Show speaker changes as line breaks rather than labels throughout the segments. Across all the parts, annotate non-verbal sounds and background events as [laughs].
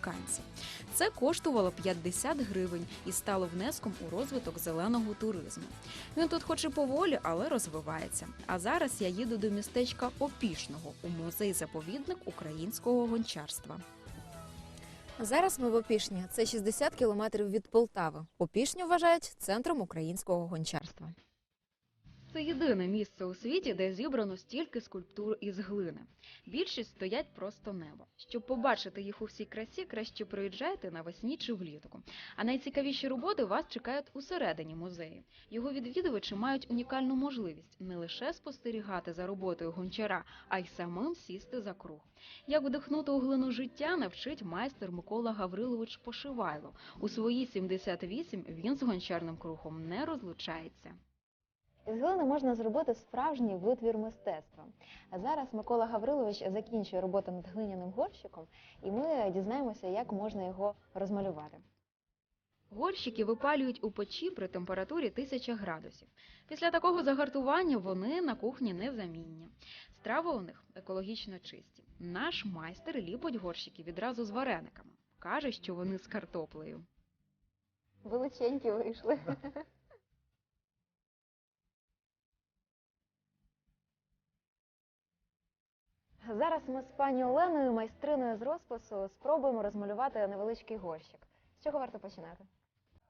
американці. Це коштувало 50 гривень і стало внеском у розвиток зеленого туризму. Він тут, хоч і поволі, але розвивається. А зараз я їду до містечка Опішного у музей заповідник українського гончарства.
Зараз ми в Опішні. Це 60 кілометрів від Полтави. Опішню вважають центром українського гончарства.
Це єдине місце у світі, де зібрано стільки скульптур із глини. Більшість стоять просто небо. Щоб побачити їх у всій красі, краще приїжджайте навесні чи влітку. А найцікавіші роботи вас чекають усередині музею. Його відвідувачі мають унікальну можливість не лише спостерігати за роботою гончара, а й самим сісти за круг. Як вдихнути у глину життя, навчить майстер Микола Гаврилович Пошивайло. У свої 78 він з гончарним кругом не розлучається.
Із глини можна зробити справжній витвір мистецтва. А зараз Микола Гаврилович закінчує роботу над глиняним горщиком, і ми дізнаємося, як можна його розмалювати.
Горщики випалюють у печі при температурі 1000 градусів. Після такого загартування вони на кухні незамінні. Страви у них екологічно чисті. Наш майстер ліпить горщики відразу з варениками. Каже, що вони з картоплею.
Величенькі вийшли. [laughs] Зараз ми з пані Оленою, майстриною з розпису, спробуємо розмалювати невеличкий горщик. З чого варто починати?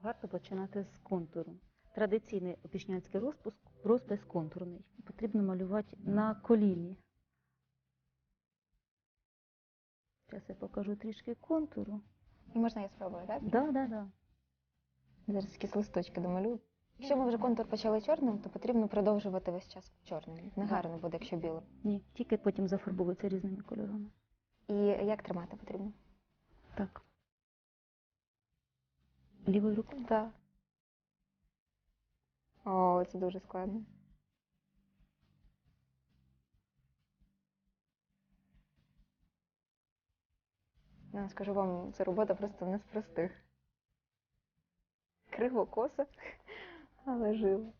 Варто починати з контуру. Традиційний опішнянський розпис, розпис контурний. Потрібно малювати на коліні. Зараз я покажу трішки контуру.
І можна я спробую, так?
Да, да, да.
Зараз якісь листочки домалюю. Якщо ми вже контур почали чорним, то потрібно продовжувати весь час чорним. Негарно буде, якщо білим.
Ні, тільки потім зафарбовується різними кольорами.
І як тримати потрібно?
Так. Лівою рукою?
Так. О, це дуже складно. Я скажу вам, ця робота просто не з простих. Криво косо, але живо.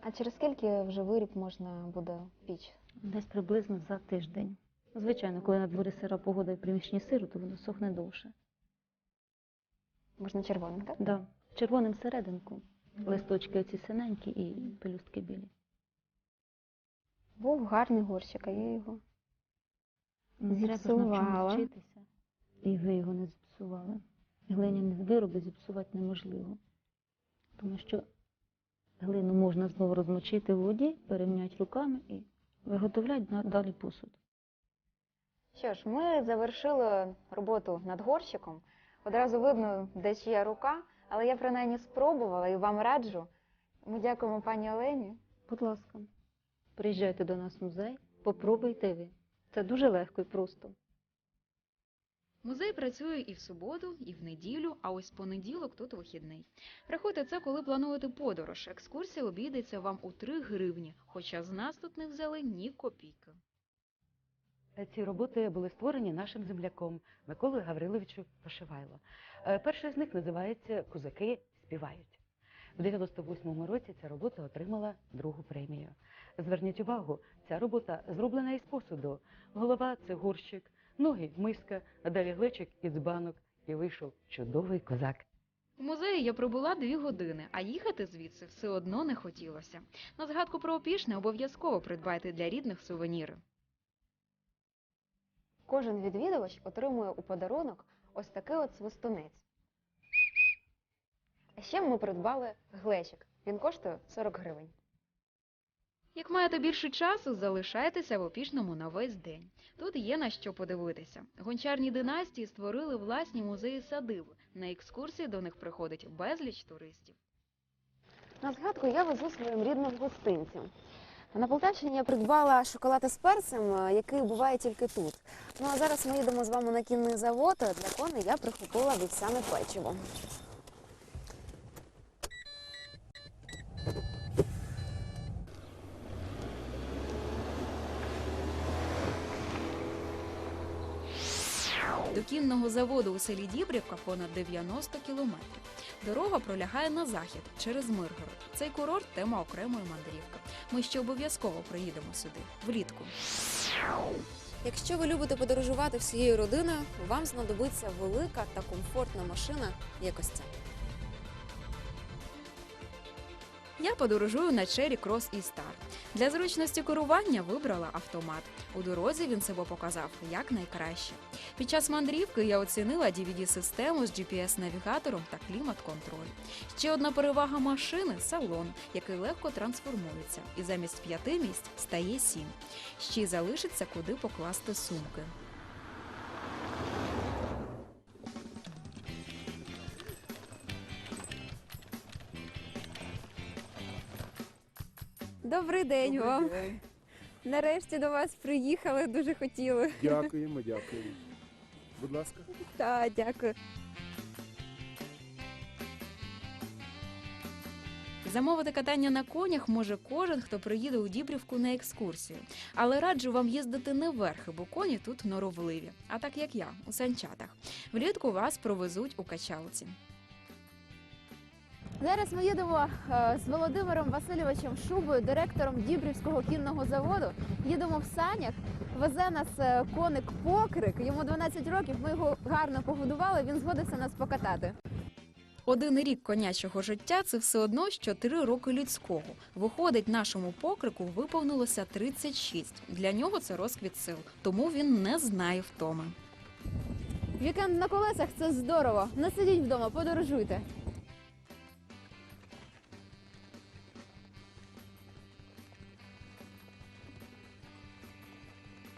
А через скільки вже виріб можна буде піч?
Десь приблизно за тиждень. Звичайно, коли на дворі сира погода і приміщенні сиру, то воно сохне довше.
Можна червоним, так?
Да. Червоним серединку. Листочки ці синенькі і пелюстки білі.
Був гарний горщик, а я його.
Ну, Треба ж
Зіпсувала.
вчитися. І ви його не зіпсували. Глиняні вироби зіпсувати неможливо. Тому що глину можна знову розмочити в воді, перемняти руками і виготовляти на- далі посуд.
Що ж, ми завершили роботу над горщиком. Одразу видно, де чия рука, але я принаймні спробувала і вам раджу. Ми дякуємо пані Олені.
Будь ласка, приїжджайте до нас в музей, попробуйте ви. Це дуже легко і просто.
Музей працює і в суботу, і в неділю, а ось понеділок тут вихідний. Рахуйте це, коли плануєте подорож. Екскурсія обійдеться вам у 3 гривні, хоча з нас тут не взяли ні копійки.
Ці роботи були створені нашим земляком Миколою Гавриловичу Пошивайло. Е, Перший з них називається Козаки співають. У 98-му році ця робота отримала другу премію. Зверніть увагу, ця робота зроблена із посуду. Голова це горщик, ноги миска, а далі глечик із банок. І вийшов чудовий козак.
У музеї я пробула дві години, а їхати звідси все одно не хотілося. На згадку про опішне обов'язково придбайте для рідних сувеніри.
Кожен відвідувач отримує у подарунок ось такий от свистунець. А ще ми придбали глечик. Він коштує 40 гривень.
Як маєте більше часу, залишайтеся в опішному на весь день. Тут є на що подивитися. Гончарні династії створили власні музеї садиби. На екскурсії до них приходить безліч туристів.
На згадку я везу своїм рідним гостинцям. На Полтавщині я придбала шоколад із перцем, е, який буває тільки тут. Ну а зараз ми їдемо з вами на кінний завод. Для коней я прихопила вівсяне печиво.
До кінного заводу у селі Дібрівка понад 90 кілометрів. Дорога пролягає на захід через Миргород. Цей курорт тема окремої мандрівки. Ми ще обов'язково приїдемо сюди влітку.
Якщо ви любите подорожувати всією родиною, вам знадобиться велика та комфортна машина, як ця.
Я подорожую на Cherry Cross і Star. Для зручності керування вибрала автомат. У дорозі він себе показав як найкраще. Під час мандрівки я оцінила DVD-систему з GPS-навігатором та клімат-контроль. Ще одна перевага машини салон, який легко трансформується, і замість п'яти місць стає сім. Ще й залишиться куди покласти сумки.
Добрий день вам. Нарешті до вас приїхали, дуже хотіли.
Дякуємо, дякуємо. Будь ласка.
Так, дякую.
Замовити катання на конях може кожен, хто приїде у Дібрівку на екскурсію. Але раджу вам їздити не верхи, бо коні тут норовливі, а так як я, у санчатах. Влітку вас провезуть у качалці.
Зараз ми їдемо е, з Володимиром Васильовичем Шубою, директором Дібрівського кінного заводу. Їдемо в санях. Везе нас е, коник покрик. Йому 12 років. Ми його гарно погодували. Він згодився нас покатати.
Один рік конячого життя це все одно, що три роки людського. Виходить, нашому покрику виповнилося 36. Для нього це розквіт сил, тому він не знає втоми.
Вікенд на колесах це здорово. Не сидіть вдома, подорожуйте.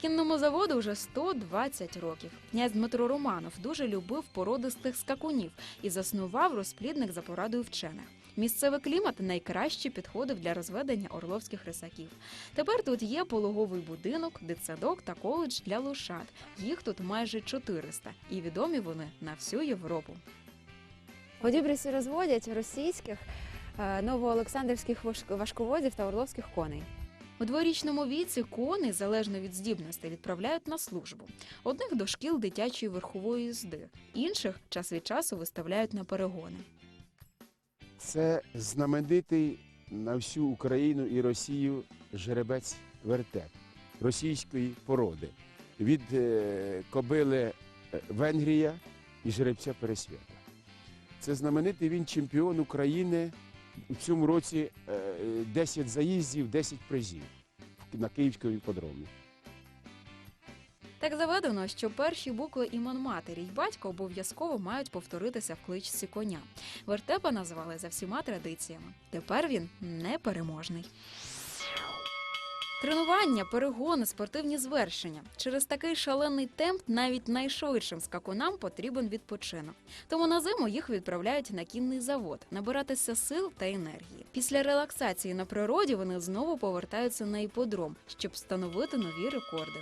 Кінному заводу вже 120 років. Князь Дмитро Романов дуже любив породистих скакунів і заснував розплідник за порадою вчених. Місцевий клімат найкраще підходив для розведення орловських рисаків. Тепер тут є пологовий будинок, дитсадок та коледж для лошад. Їх тут майже 400, і відомі вони на всю Європу.
У розводять російських е, новоолександрівських важ- важковозів та орловських коней.
У дворічному віці коней, залежно від здібностей, відправляють на службу. Одних до шкіл дитячої верхової їзди, інших час від часу виставляють на перегони.
Це знаменитий на всю Україну і Росію жеребець вертеп російської породи від е, кобили е, Венгрія і жеребця Пересвята. Це знаменитий він чемпіон України у цьому році е, 10 заїздів, 10 призів на Київському іпподромі.
Так заведено, що перші букви імен матері й батька обов'язково мають повторитися в кличці коня. Вертепа назвали за всіма традиціями. Тепер він непереможний. Тренування, перегони, спортивні звершення. Через такий шалений темп навіть найшвидшим скакунам потрібен відпочинок. Тому на зиму їх відправляють на кінний завод набиратися сил та енергії. Після релаксації на природі вони знову повертаються на іподром, щоб встановити нові рекорди.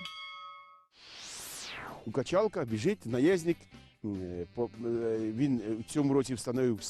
У качалка біжить наєзник. е, Він в цьому році встановив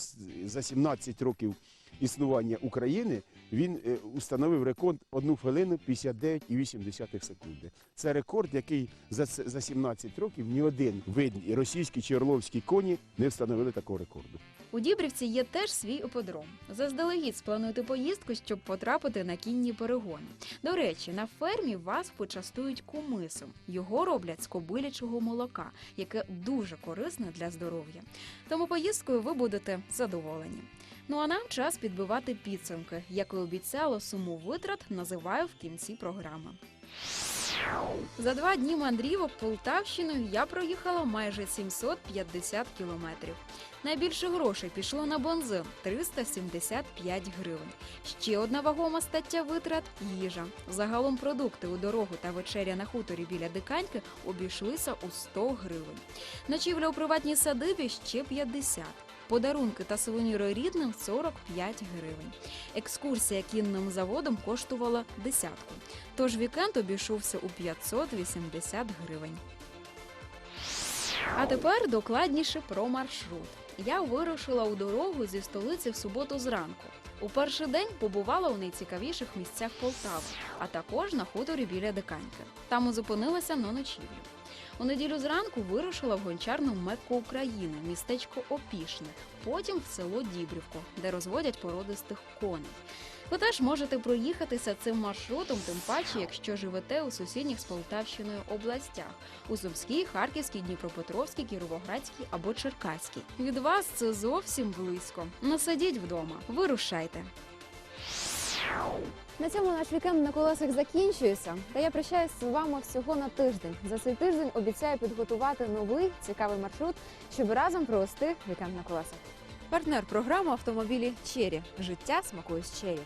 за 17 років існування України. Він е, установив рекорд 1 хвилину 59,8 секунди. Це рекорд, який за, це- за 17 років ні один вид російський чи орловський коні не встановили такого рекорду.
У Дібрівці є теж свій іподром. Заздалегідь сплануйте поїздку, щоб потрапити на кінні перегони. До речі, на фермі вас почастують кумисом. Його роблять з кобилячого молока, яке дуже корисне для здоров'я. Тому поїздкою ви будете задоволені. Ну а нам час підбивати підсумки, як і обіцяло, суму витрат називаю в кінці програми. За два дні мандрівок Полтавщиною я проїхала майже 750 кілометрів. Найбільше грошей пішло на бензин 375 гривень. Ще одна вагома стаття витрат їжа. Загалом продукти у дорогу та вечеря на хуторі біля диканьки обійшлися у 100 гривень. Ночівля у приватній садибі ще 50. Подарунки та сувеніри рідним 45 гривень. Екскурсія кінним заводом коштувала десятку. Тож вікенд обійшовся у 580 гривень. А тепер докладніше про маршрут. Я вирушила у дорогу зі столиці в суботу зранку. У перший день побувала у найцікавіших місцях Полтави, а також на хуторі біля Диканьки. Там і зупинилася на ночівлю. У неділю зранку вирушила в гончарну Мекку України, містечко Опішне, потім в село Дібрівко, де розводять породистих коней. Ви теж можете проїхатися цим маршрутом, тим паче, якщо живете у сусідніх з Полтавщиною областях у Сумській, Харківській, Дніпропетровській, Кіровоградській або Черкаській. Від вас це зовсім близько. Насадіть вдома, вирушайте.
На цьому наш вікенд на колесах закінчується. Та я прощаюсь з вами всього на тиждень. За цей тиждень обіцяю підготувати новий цікавий маршрут, щоб разом провести вікенд на колесах. Партнер програми автомобілі Чері. Життя смакує з Черрі.